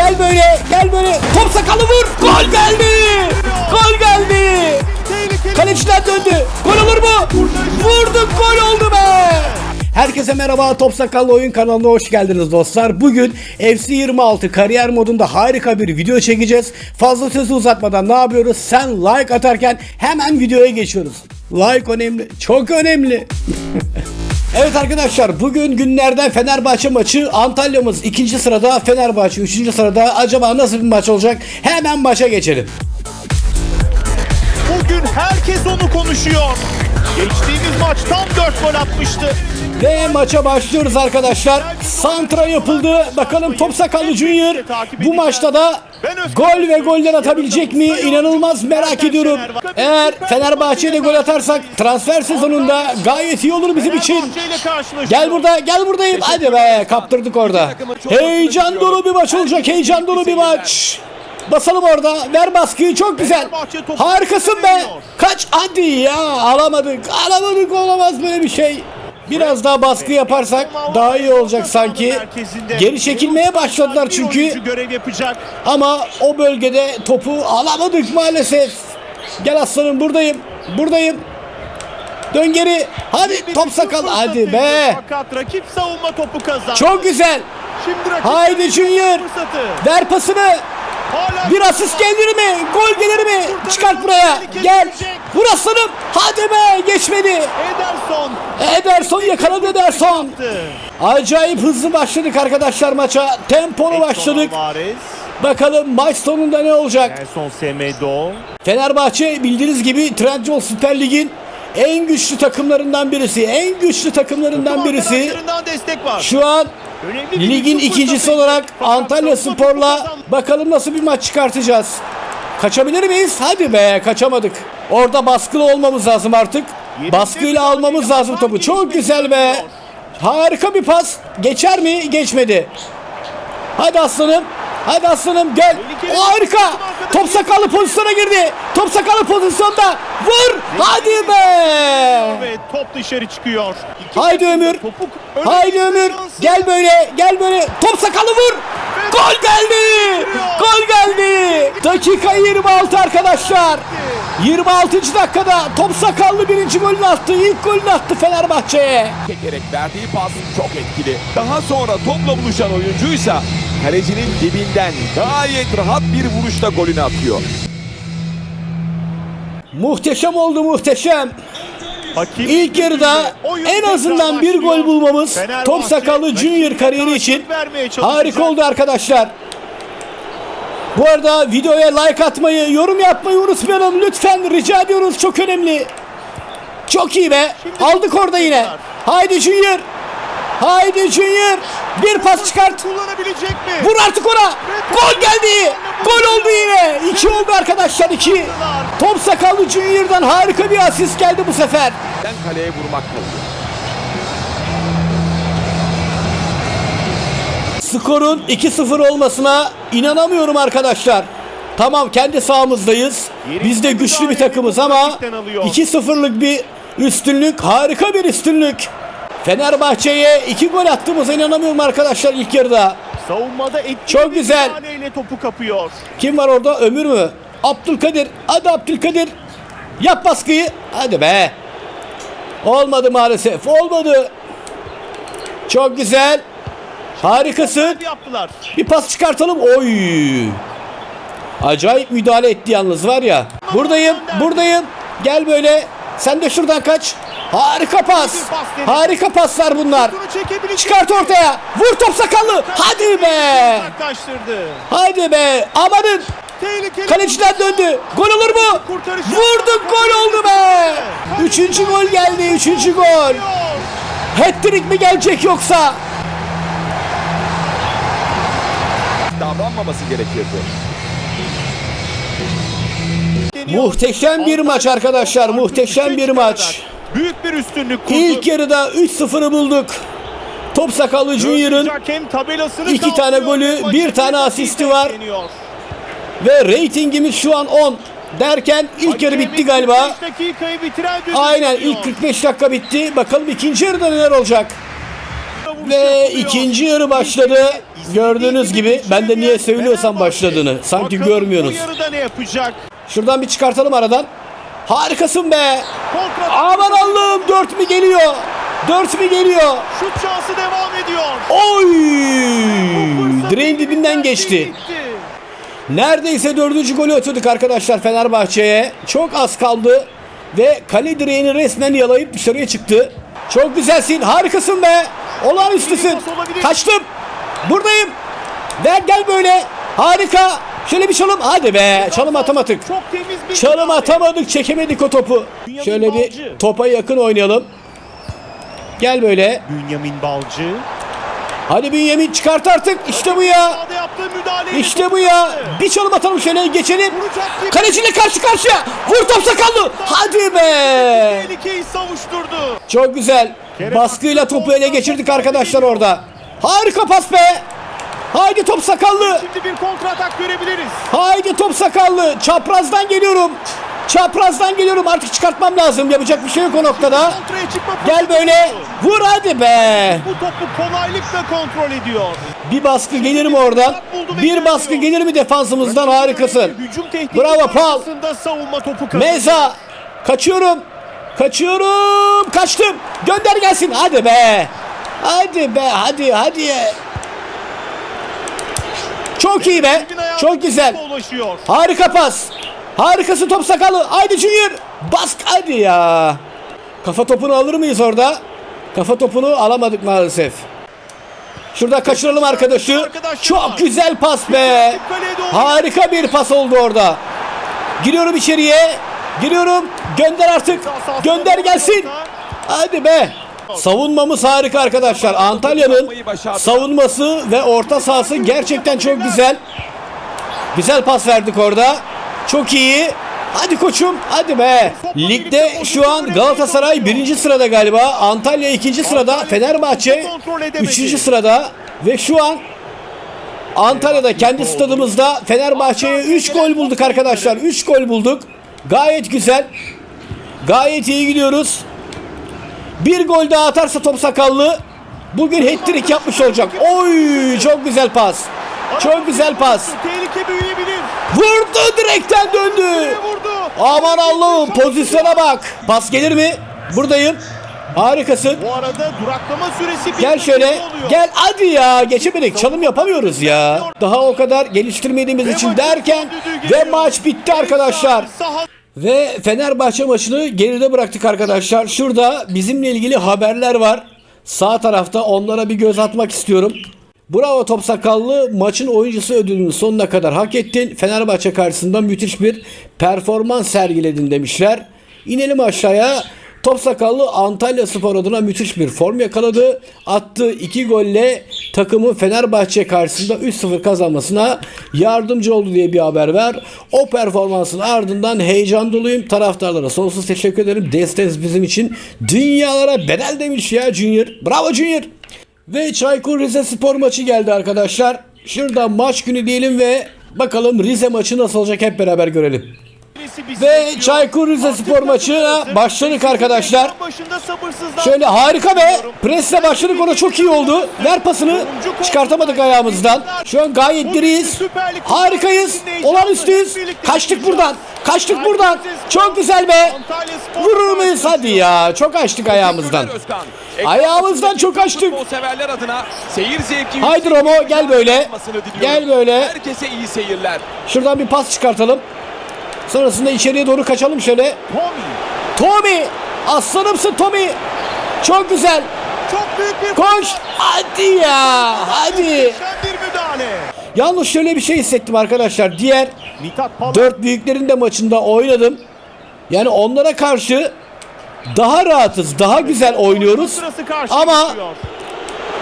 Gel böyle. Gel böyle. Top sakalı vur. Gol geldi. Gol geldi. Kaleciden döndü. Gol olur mu? Vurduk gol oldu be. Herkese merhaba Top Sakallı Oyun kanalına hoş geldiniz dostlar. Bugün FC 26 kariyer modunda harika bir video çekeceğiz. Fazla sözü uzatmadan ne yapıyoruz? Sen like atarken hemen videoya geçiyoruz. Like önemli. Çok önemli. Evet arkadaşlar bugün günlerden Fenerbahçe maçı Antalya'mız ikinci sırada Fenerbahçe üçüncü sırada acaba nasıl bir maç olacak hemen maça geçelim. Bugün herkes onu konuşuyor. Geçtiğimiz maç tam 4 gol atmıştı. Ve maça başlıyoruz arkadaşlar. Santra yapıldı. Bakalım Top Sakallı Junior bu maçta da gol ve goller atabilecek mi? İnanılmaz merak ediyorum. Eğer Fenerbahçe'yle gol atarsak transfer sezonunda gayet iyi olur bizim için. Gel burada, gel buradayım. Hadi be, kaptırdık orada. Heyecan dolu bir maç olacak, heyecan dolu bir maç. Basalım orada, ver baskıyı çok güzel. Harikasın be. Kaç hadi ya, alamadık, alamadık olamaz böyle bir şey. Biraz daha baskı yaparsak daha iyi olacak sanki. Geri çekilmeye başladılar çünkü. oyuncu görev yapacak. Ama o bölgede topu alamadık maalesef. Gel aslanım buradayım. Buradayım. Dön geri. Hadi top sakal. Hadi be. Fakat rakip savunma topu kazandı. Çok güzel. Şimdi Haydi Junior. Ver pasını. Bir asist gelir mi? Gol gelir mi? Çıkart buraya. Gel. Vur aslanım. Hadi be. Geçmedi. Ederson. Ederson yakaladı Ederson. Acayip hızlı başladık arkadaşlar maça. Tempolu başladık. Bakalım maç sonunda ne olacak? Nelson Semedo. Fenerbahçe bildiğiniz gibi Trendyol Süper Lig'in en güçlü takımlarından birisi. En güçlü takımlarından birisi. Şu an ligin ikincisi olarak Antalya Spor'la bakalım nasıl bir maç çıkartacağız. Kaçabilir miyiz? Hadi be kaçamadık. Orada baskılı olmamız lazım artık. Baskıyla almamız lazım topu. Çok güzel be. Harika bir pas. Geçer mi? Geçmedi. Hadi aslanım. Hadi aslanım gel. O harika. Top sakallı pozisyona girdi. Top sakallı pozisyonda. Vur. Hadi be. Ve top dışarı çıkıyor. Haydi Ömür. Haydi Ömür. Gel böyle. Gel böyle. Top sakalı vur. Gol geldi. Gol geldi. Dakika 26 arkadaşlar. 26. dakikada top sakallı birinci golünü attı. İlk golünü attı Fenerbahçe'ye. çekerek verdiği pas çok etkili. Daha sonra topla buluşan oyuncuysa kalecinin dibinden gayet rahat bir vuruşla golünü atıyor. Muhteşem oldu muhteşem. Hakim İlk yarıda en azından bir gol bulmamız Fenerbahçe top sakallı Junior kariyeri için harika oldu arkadaşlar. Bu arada videoya like atmayı, yorum yapmayı unutmayalım. Lütfen rica ediyoruz. Çok önemli. Çok iyi be. Şimdi Aldık orada yine. Haydi Junior. Haydi Junior. Bir pas çıkart. Kullanabilecek mi? Vur artık ona. Gol geldi. Gol oldu yine. İki oldu arkadaşlar iki. Top sakallı Junior'dan harika bir asist geldi bu sefer. Ben kaleye vurmak kalıyor. Skorun 2-0 olmasına inanamıyorum arkadaşlar. Tamam kendi sahamızdayız. Biz de güçlü bir takımız ama 2-0'lık bir üstünlük, harika bir üstünlük. Fenerbahçe'ye 2 gol attığımıza inanamıyorum arkadaşlar ilk yarıda. Savunmada Çok güzel. topu kapıyor. Kim var orada? Ömür mü? Abdülkadir. Hadi Abdülkadir. Yap baskıyı. Hadi be. Olmadı maalesef. Olmadı. Çok güzel. Yaptılar. Bir pas çıkartalım. Oy. Acayip müdahale etti yalnız var ya. Buradayım, buradayım. Gel böyle. Sen de şuradan kaç. Harika pas. Harika paslar bunlar. Çıkart ortaya. Vur top sakallı. Hadi be. Hadi be. Amanın. Kaleciden döndü. Gol olur mu? Vurduk gol oldu be. Üçüncü gol geldi. Üçüncü gol. Hat-trick mi gelecek yoksa? Davranmaması gerekirdi. Muhteşem bir maç arkadaşlar. Muhteşem bir maç. Büyük bir üstünlük kurdu. İlk yarıda 3-0'ı bulduk. Top sakallı Junior'ın iki tane golü, bir tane asisti var. ve reytingimiz şu an 10 derken ilk yarı bitti galiba. 45 dakikayı bitiren düdük Aynen ilk 45 dakika bitti. Bakalım ikinci yarıda neler olacak. Ve ikinci yarı başladı. Gördüğünüz gibi ben de niye söylüyorsam başladığını sanki görmüyorsunuz. Ne yapacak? Şuradan bir çıkartalım aradan. Harikasın be. Aman Allah'ım 4 mü geliyor? 4 mü geliyor? şut şansı devam ediyor. Oy! Direğin dibinden geçti. Neredeyse dördüncü golü atıyorduk arkadaşlar Fenerbahçe'ye. Çok az kaldı. Ve kale direğini resmen yalayıp dışarıya çıktı. Çok güzelsin. Harikasın be. Olağanüstüsün. Kaçtım. Buradayım. Ver gel böyle. Harika. Şöyle bir çalım. Hadi be. Çalım atamadık. Çok temiz bir Çalım atamadık. Çekemedik o topu. Şöyle bir topa yakın oynayalım. Gel böyle. Bünyamin Balcı. Hadi Bünyamin çıkart artık. İşte bu ya. İşte bu ya. Bir çalım atalım şöyle geçelim. Kaleciyle karşı karşıya. Vur top sakallı. Hadi be. Çok güzel. Baskıyla topu ele geçirdik arkadaşlar orada. Harika pas be. Haydi top sakallı. Şimdi bir kontra atak görebiliriz. Haydi top sakallı. Çaprazdan geliyorum. Çaprazdan geliyorum. Artık çıkartmam lazım. Yapacak bir şey yok o noktada. Gel böyle. Vur hadi be. Bu topu kolaylıkla kontrol ediyor. Bir baskı gelir mi oradan? Bir baskı gelir mi defansımızdan? Harikasın. Bravo, Paul. Meza. Kaçıyorum. Kaçıyorum. Kaçtım. Gönder gelsin. Hadi be. Hadi be. Hadi hadi. Çok iyi be. Çok güzel. Harika pas. Harikası top sakalı. Haydi Junior. Bask hadi ya. Kafa topunu alır mıyız orada? Kafa topunu alamadık maalesef. Şurada kaçıralım arkadaşı. Çok güzel pas be. Harika bir pas oldu orada. Giriyorum içeriye. Giriyorum. Gönder artık. Gönder gelsin. Hadi be. Savunmamız harika arkadaşlar. Antalya'nın savunması ve orta sahası gerçekten çok güzel. Güzel pas verdik orada. Çok iyi. Hadi koçum hadi be. Ligde şu an Galatasaray birinci sırada galiba. Antalya ikinci sırada. Fenerbahçe üçüncü sırada. Ve şu an Antalya'da kendi stadımızda Fenerbahçe'ye 3 gol bulduk arkadaşlar. 3 gol bulduk. Gayet güzel. Gayet iyi gidiyoruz. Bir gol daha atarsa top sakallı. Bugün hat-trick yapmış olacak. Oy çok güzel pas. Çok güzel pas. Tehlike büyüyebilir. Vurdu direkten döndü. Vurdu? Aman Allah'ım pozisyona bak. Pas gelir mi? Buradayım. Harikasın. Bu arada duraklama süresi Gel şöyle. Gel hadi ya. Geçemedik. Çalım yapamıyoruz ya. Daha o kadar geliştirmediğimiz Ve için derken ve maç bitti arkadaşlar. Ve Fenerbahçe maçını geride bıraktık arkadaşlar. Şurada bizimle ilgili haberler var. Sağ tarafta onlara bir göz atmak istiyorum. Bravo Top Sakallı maçın oyuncusu ödülünü sonuna kadar hak ettin. Fenerbahçe karşısında müthiş bir performans sergiledin demişler. İnelim aşağıya. Top Sakallı Antalya Spor adına müthiş bir form yakaladı. Attığı iki golle takımı Fenerbahçe karşısında 3-0 kazanmasına yardımcı oldu diye bir haber ver. O performansın ardından heyecan doluyum. Taraftarlara sonsuz teşekkür ederim. Desteğiniz bizim için dünyalara bedel demiş ya Junior. Bravo Junior. Ve Çaykur Rize Spor maçı geldi arkadaşlar. Şurada maç günü diyelim ve bakalım Rize maçı nasıl olacak hep beraber görelim. Ve. Çaykur Rizespor maçına başladık arkadaşlar. Şöyle harika be. Presle başladık ona çok iyi oldu. Ver pasını. Çıkartamadık ayağımızdan. Şu an gayet diriyiz. Harikayız. Olağanüstüyüz. Kaçtık buradan. Kaçtık buradan. Çok güzel be. Vurur muyuz hadi ya. Çok açtık ayağımızdan. Ayağımızdan çok açtık. Haydi Romo, gel böyle. Gel böyle. Herkese iyi seyirler. Şuradan bir pas çıkartalım. Sonrasında içeriye doğru kaçalım şöyle. Tommy. Tommy. Aslanımsın Tommy. Çok güzel. Çok büyük bir Koş. Hadi ya. Hadi. Bir müdahale. Yalnız şöyle bir şey hissettim arkadaşlar. Diğer dört büyüklerin de maçında oynadım. Yani onlara karşı daha rahatız, daha güzel oynuyoruz. Ama.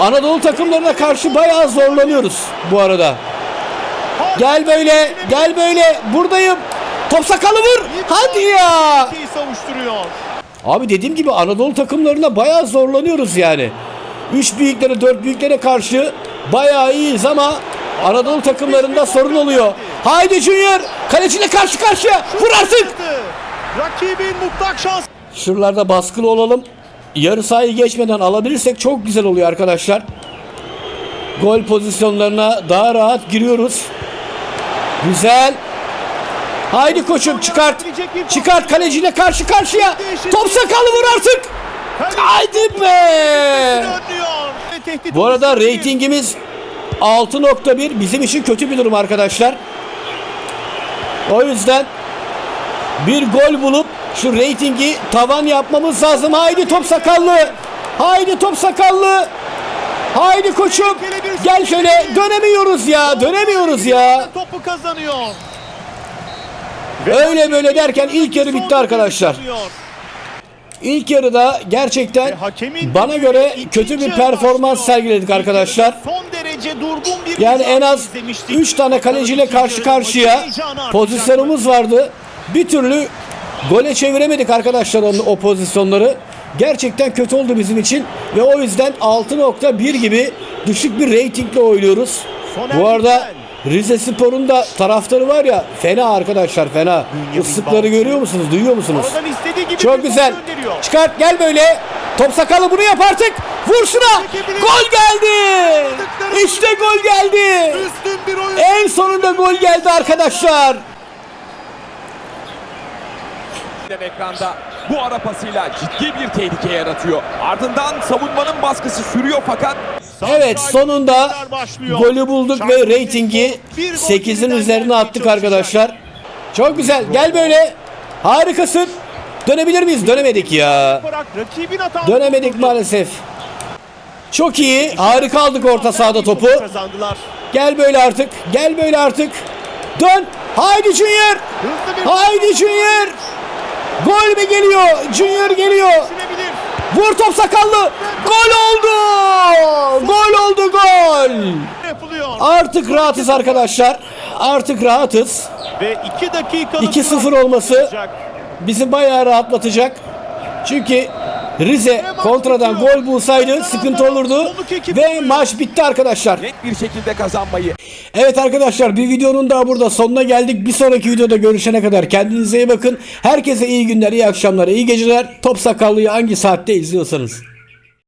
Anadolu takımlarına karşı bayağı zorlanıyoruz bu arada. Gel böyle, gel böyle. Buradayım. Top sakalı vur. Hadi ya. Savuşturuyor. Abi dediğim gibi Anadolu takımlarına bayağı zorlanıyoruz yani. Üç büyüklere, dört büyüklere karşı bayağı iyiyiz ama Anadolu takımlarında sorun oluyor. Haydi Junior, kaleciyle karşı karşıya. Vur artık. Rakibin mutlak şans. Şuralarda baskılı olalım. yarı sahayı geçmeden alabilirsek çok güzel oluyor arkadaşlar. Gol pozisyonlarına daha rahat giriyoruz. Güzel. Haydi koçum çıkart. Çıkart kaleciyle karşı karşıya. Top sakalı vur artık. Haydi be. Bu arada reytingimiz 6.1 bizim için kötü bir durum arkadaşlar. O yüzden bir gol bulup şu reytingi tavan yapmamız lazım. Haydi top sakallı. Haydi top sakallı. Haydi koçum. Gel şöyle dönemiyoruz ya. Dönemiyoruz ya. Topu kazanıyor. Öyle böyle derken ilk yarı bitti arkadaşlar. İlk yarıda gerçekten hakemin bana göre kötü bir performans sergiledik arkadaşlar. Yani en az izlemiştik. 3 tane kaleciyle karşı karşıya pozisyonumuz vardı. Bir türlü gole çeviremedik arkadaşlar onu, o pozisyonları. Gerçekten kötü oldu bizim için ve o yüzden 6.1 gibi düşük bir reytingle oynuyoruz. Bu arada. Rize Spor'un da taraftarı var ya fena arkadaşlar fena. Islıkları görüyor musunuz? Duyuyor musunuz? Gibi Çok güzel. Çıkart gel böyle. Top sakalı bunu yap artık. Vur şuna. Çekebilir. Gol geldi. İşte gol geldi. Üstün bir oyun. En sonunda gol geldi arkadaşlar. ekranda bu ara pasıyla ciddi bir tehlike yaratıyor. Ardından savunmanın baskısı sürüyor fakat Evet sonunda golü bulduk ve reytingi Bir gol 8'in geriden üzerine attık arkadaşlar. Çok güzel. Gel böyle. Harikasın. Dönebilir miyiz? Dönemedik ya. Dönemedik maalesef. Çok iyi. Harika aldık orta sahada topu. Gel böyle artık. Gel böyle artık. Dön. Haydi Junior. Haydi Junior. Gol mü geliyor? Junior geliyor. Vur top sakallı. Gol oldu. Gol oldu gol. Artık rahatız arkadaşlar. Artık rahatız. Ve 2 dakika 2-0 olması bizi bayağı rahatlatacak. Çünkü Rize kontradan gol bulsaydı sıkıntı olurdu. Ve maç bitti arkadaşlar. net bir şekilde kazanmayı Evet arkadaşlar bir videonun daha burada sonuna geldik. Bir sonraki videoda görüşene kadar kendinize iyi bakın. Herkese iyi günler, iyi akşamlar, iyi geceler. Top Sakallı'yı hangi saatte izliyorsanız.